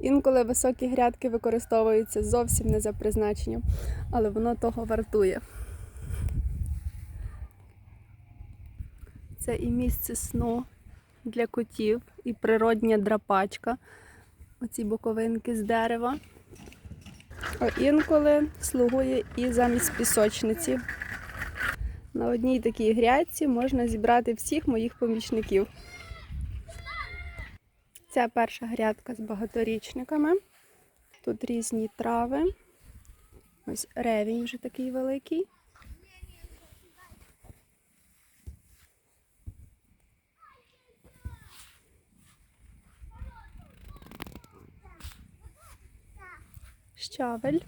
Інколи високі грядки використовуються зовсім не за призначенням, але воно того вартує. Це і місце сну для котів, і природня драпачка. Оці боковинки з дерева. А інколи слугує і замість пісочниці. На одній такій грядці можна зібрати всіх моїх помічників. Це перша грядка з багаторічниками. Тут різні трави. Ось ревінь вже такий великий. Щавель.